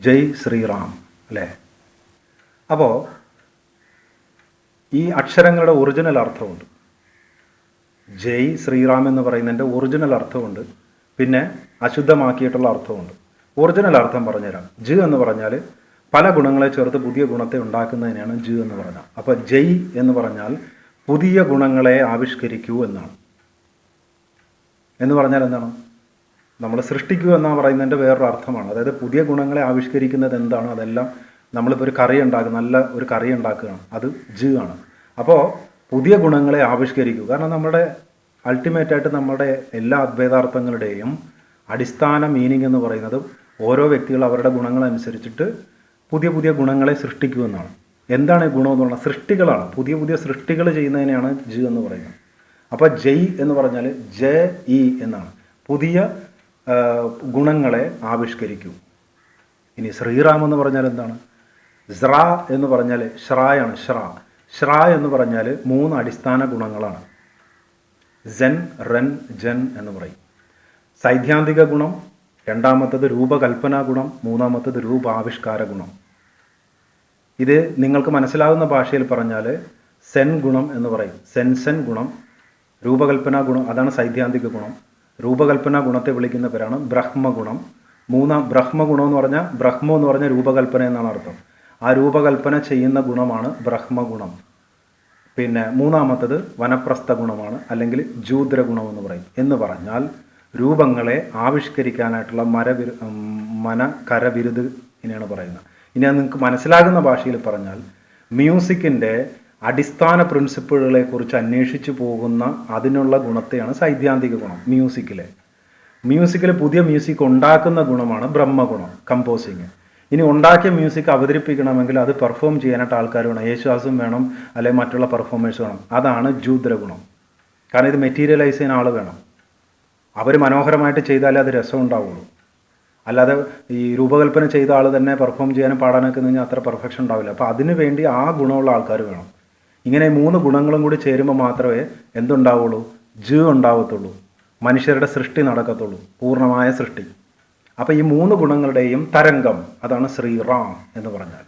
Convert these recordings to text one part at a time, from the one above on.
ജയ് ശ്രീറാം അല്ലേ? അപ്പോൾ ഈ അക്ഷരങ്ങളുടെ ഒറിജിനൽ അർത്ഥമുണ്ട്. ജയ് ശ്രീറാം എന്ന് പറയുന്നതിന്റെ ഒറിജിനൽ അർത്ഥമുണ്ട്. പിന്നെ അശുദ്ധമാക്കിയിട്ടുള്ള അർത്ഥമുണ്ട്. ഒറിജിനൽ അർത്ഥം പറഞ്ഞുതരാം. ജ് എന്ന് പറഞ്ഞാൽ പല ഗുണങ്ങളെ ചേർത്ത് പുതിയ ഗുണത്തെ ഉണ്ടാക്കുന്നതിനാണ് ജ് എന്ന് പറഞ്ഞാൽ. അപ്പോൾ ജയ് എന്ന് പറഞ്ഞാൽ പുതിയ ഗുണങ്ങളെ ആവിഷ്കരിക്കൂ എന്നാണ്. എന്ന് പറഞ്ഞാൽ എന്താണ്? നമ്മൾ സൃഷ്ടിക്കുക എന്നാ പറയുന്നതിന്റെ വേറൊരു അർത്ഥമാണ്. അതായത് പുതിയ ഗുണങ്ങളെ ആവിഷ്കരിക്കുന്നത് എന്താണോ? അതെല്ലാം നമ്മളിപ്പോൾ ഒരു കറി ഉണ്ടാക്കുക നല്ല ഒരു കറി ഉണ്ടാക്കുകയാണ്. അത് ജ് ആണ്. അപ്പോൾ പുതിയ ഗുണങ്ങളെ ആവിഷ്കരിക്കുക. കാരണം നമ്മുടെ അൾട്ടിമേറ്റായിട്ട് നമ്മുടെ എല്ലാ അദ്വൈതാർത്ഥങ്ങളുടെയും അടിസ്ഥാന മീനിങ് എന്ന് പറയുന്നത് ഓരോ വ്യക്തികൾ അവരുടെ ഗുണങ്ങളനുസരിച്ചിട്ട് പുതിയ പുതിയ ഗുണങ്ങളെ സൃഷ്ടിക്കുമെന്നാണ് എന്താണ് ഈ ഗുണം എന്ന് പറഞ്ഞാൽ സൃഷ്ടികളാണ്. പുതിയ പുതിയ സൃഷ്ടികൾ ചെയ്യുന്നതിനെയാണ് ജ് എന്ന് പറയുന്നത്. അപ്പോൾ ജയ് എന്ന് പറഞ്ഞാൽ ജ ഇ എന്നാണ്. പുതിയ ഗുണങ്ങളെ ആവിഷ്കരിക്കൂ. ഇനി ശ്രീറാം എന്ന് പറഞ്ഞാൽ എന്താണ്? സ്ര എന്ന് പറഞ്ഞാൽ ശ്രായാണ് ശ്ര. ശ്ര എന്ന് പറഞ്ഞാൽ മൂന്ന് അടിസ്ഥാന ഗുണങ്ങളാണ്. ജൻ റൻ ജൻ എന്ന് പറയും. സൈദ്ധാന്തിക ഗുണം രണ്ടാമത്തത് രൂപകൽപ്പന ഗുണം മൂന്നാമത്തത് രൂപാവിഷ്കാര ഗുണം. ഇത് നിങ്ങൾക്ക് മനസ്സിലാകുന്ന ഭാഷയിൽ പറഞ്ഞാൽ സെൻ ഗുണം എന്ന് പറയും. സെൻസൻ ഗുണം രൂപകൽപ്പന ഗുണം അതാണ് സൈദ്ധാന്തിക ഗുണം. രൂപകൽപ്പനാ ഗുണത്തെ വിളിക്കുന്ന പേരാണ് ബ്രഹ്മഗുണം. മൂന്നാം ബ്രഹ്മഗുണം എന്ന് പറഞ്ഞാൽ ബ്രഹ്മം എന്ന് പറഞ്ഞാൽ രൂപകൽപ്പന എന്നാണ് അർത്ഥം. ആ രൂപകൽപ്പന ചെയ്യുന്ന ഗുണമാണ് ബ്രഹ്മഗുണം. പിന്നെ മൂന്നാമത്തത് വനപ്രസ്ഥ ഗുണമാണ് അല്ലെങ്കിൽ ജൂദ്ര ഗുണം എന്ന് പറയും. എന്ന് പറഞ്ഞാൽ രൂപങ്ങളെ ആവിഷ്കരിക്കാനായിട്ടുള്ള മരവിരു മന കരവിരുത് ഇനിയാണ് പറയുന്നത്. ഇനി അത് നിങ്ങൾക്ക് മനസ്സിലാകുന്ന ഭാഷയിൽ പറഞ്ഞാൽ മ്യൂസിക്കിന്റെ അടിസ്ഥാന പ്രിൻസിപ്പിളുകളെ കുറിച്ച് അന്വേഷിച്ചു പോകുന്ന അതിനുള്ള ഗുണത്തെയാണ് സൈദ്ധാന്തിക ഗുണം മ്യൂസിക്കിലെ മ്യൂസിക്കിൽ പുതിയ മ്യൂസിക് ഉണ്ടാക്കുന്ന ഗുണമാണ് ബ്രഹ്മഗുണം കമ്പോസിങ് ഇനി ഉണ്ടാക്കിയ മ്യൂസിക് അവതരിപ്പിക്കണമെങ്കിൽ അത് പെർഫോം ചെയ്യാനായിട്ട് ആൾക്കാർ വേണം. യേശുദാസും വേണം അല്ലെങ്കിൽ മറ്റുള്ള പെർഫോമേഴ്സ് വേണം. അതാണ് ജൂദ്ര ഗുണം കാരണം ഇത് മെറ്റീരിയലൈസ് ചെയ്യുന്ന ആൾ വേണം. അവർ മനോഹരമായിട്ട് ചെയ്താലേ അത് രസം ഉണ്ടാവുള്ളൂ അല്ലാതെ ഈ രൂപകൽപ്പന ചെയ്ത ആൾ തന്നെ പെർഫോം ചെയ്യാനും പാടാനൊക്കെ കഴിഞ്ഞാൽ അത്ര പെർഫെക്ഷൻ ഉണ്ടാവില്ല. അപ്പോൾ അതിനു വേണ്ടി ആ ഗുണമുള്ള ആൾക്കാർ വേണം. ഇങ്ങനെ മൂന്ന് ഗുണങ്ങളും കൂടി ചേരുമ്പോൾ മാത്രമേ എന്തുണ്ടാവുള്ളൂ? ജു ഉണ്ടാവത്തുള്ളൂ. മനുഷ്യരുടെ സൃഷ്ടി നടക്കത്തുള്ളൂ. പൂർണമായ സൃഷ്ടി. അപ്പോൾ ഈ മൂന്ന് ഗുണങ്ങളുടെയും തരംഗം അതാണ് ശ്രീറാം എന്ന് പറഞ്ഞാൽ.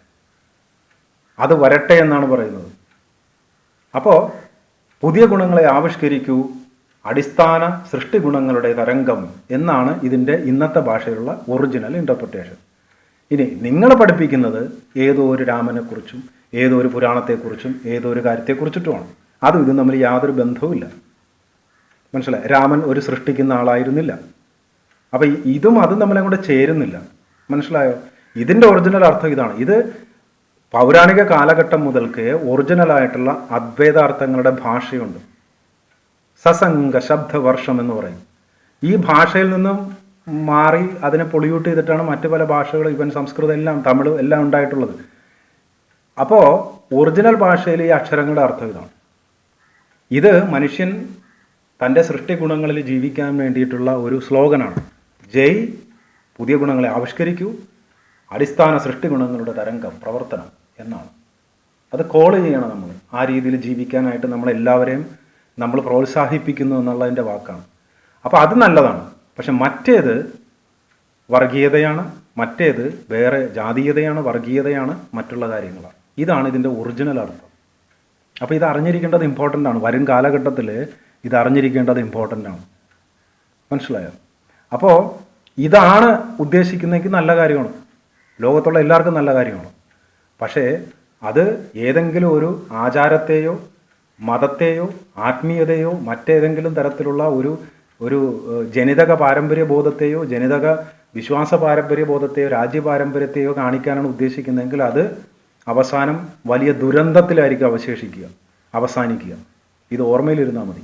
അത് വരട്ടെ എന്നാണ് പറയുന്നത്. അപ്പോൾ പുതിയ ഗുണങ്ങളെ ആവിഷ്കരിക്കൂ. അടിസ്ഥാന സൃഷ്ടി ഗുണങ്ങളുടെ തരംഗം എന്നാണ് ഇതിന്റെ ഇന്നത്തെ ഭാഷയിലുള്ള ഒറിജിനൽ ഇന്റർപ്രിറ്റേഷൻ ഇനി നിങ്ങൾ പഠിപ്പിക്കുന്നത് ഏതോ ഒരു രാമനെക്കുറിച്ചും ഏതോ ഒരു പുരാണത്തെക്കുറിച്ചും ഏതൊരു കാര്യത്തെക്കുറിച്ചിട്ടുമാണ്. അതും ഇതും തമ്മിൽ യാതൊരു ബന്ധവുമില്ല മനസ്സിലായി? രാമൻ ഒരു സൃഷ്ടിക്കുന്ന ആളായിരുന്നില്ല. അപ്പം ഇതും അതും തമ്മിൽ അങ്ങോട്ട് ചേരുന്നില്ല. മനസ്സിലായോ? ഇതിന്റെ ഒറിജിനൽ അർത്ഥം ഇതാണ്. ഇത് പൗരാണിക കാലഘട്ടം മുതൽക്ക് ഒറിജിനലായിട്ടുള്ള അദ്വൈതാർത്ഥങ്ങളുടെ ഭാഷയുണ്ട്. സസംഗ ശബ്ദവർഷം എന്ന് പറയും. ഈ ഭാഷയിൽ നിന്നും മാറി അതിനെ പൊളിയൂട്ട് ചെയ്തിട്ടാണ് മറ്റു പല ഭാഷകളും ഇവൻ സംസ്കൃതം എല്ലാം തമിഴ് എല്ലാം ഉണ്ടായിട്ടുള്ളത്. അപ്പോൾ ഒറിജിനൽ ഭാഷയിൽ ഈ അക്ഷരങ്ങളുടെ അർത്ഥം ഇതാണ്. ഇത് മനുഷ്യൻ തന്റെ സൃഷ്ടി ഗുണങ്ങളിൽ ജീവിക്കാൻ വേണ്ടിയിട്ടുള്ള ഒരു സ്ലോഗനാണ്. ജയ് പുതിയ ഗുണങ്ങളെ ആവിഷ്കരിക്കൂ അടിസ്ഥാന സൃഷ്ടി ഗുണങ്ങളുടെ തരംഗം പ്രവർത്തനം എന്നാണ്. അത് കോൾ ചെയ്യണം നമ്മൾ. ആ രീതിയിൽ ജീവിക്കാനായിട്ട് നമ്മളെല്ലാവരെയും നമ്മൾ പ്രോത്സാഹിപ്പിക്കുന്നു എന്നുള്ളതിന്റെ വാക്കാണ്. അപ്പോൾ അത് നല്ലതാണ്. പക്ഷെ മറ്റേത് വർഗീയതയാണ് മറ്റേത് വേറെ ജാതീയതയാണ് വർഗീയതയാണ് മറ്റുള്ള കാര്യങ്ങളാണ്. ഇതാണ് ഇതിന്റെ ഒറിജിനൽ അർത്ഥം. അപ്പോൾ ഇത് അറിഞ്ഞിരിക്കേണ്ടത് ഇമ്പോർട്ടന്റ് ആണ്. വരും കാലഘട്ടത്തിൽ ഇത് അറിഞ്ഞിരിക്കേണ്ടത് ഇമ്പോർട്ടന്റ് ആണ്. മനസ്സിലായോ? അപ്പോൾ ഇതാണ് ഉദ്ദേശിക്കുന്നതെങ്കിൽ നല്ല കാര്യമാണ്. ലോകത്തുള്ള എല്ലാവർക്കും നല്ല കാര്യമാണ്. പക്ഷേ അത് ഏതെങ്കിലും ഒരു ആചാരത്തെയോ മതത്തെയോ ആത്മീയതയോ മറ്റേതെങ്കിലും തരത്തിലുള്ള ഒരു ഒരു ജനിതക പാരമ്പര്യ ബോധത്തെയോ ജനിതക വിശ്വാസ പാരമ്പര്യ ബോധത്തെയോ രാജ്യ പാരമ്പര്യത്തെയോ കാണിക്കാനാണ് ഉദ്ദേശിക്കുന്നതെങ്കിൽ അത് അവസാനം വലിയ ദുരന്തത്തിലായിരിക്കും അവശേഷിക്കുക അവസാനിക്കുക. ഇത് ഓർമ്മയിലിരുന്നാൽ മതി.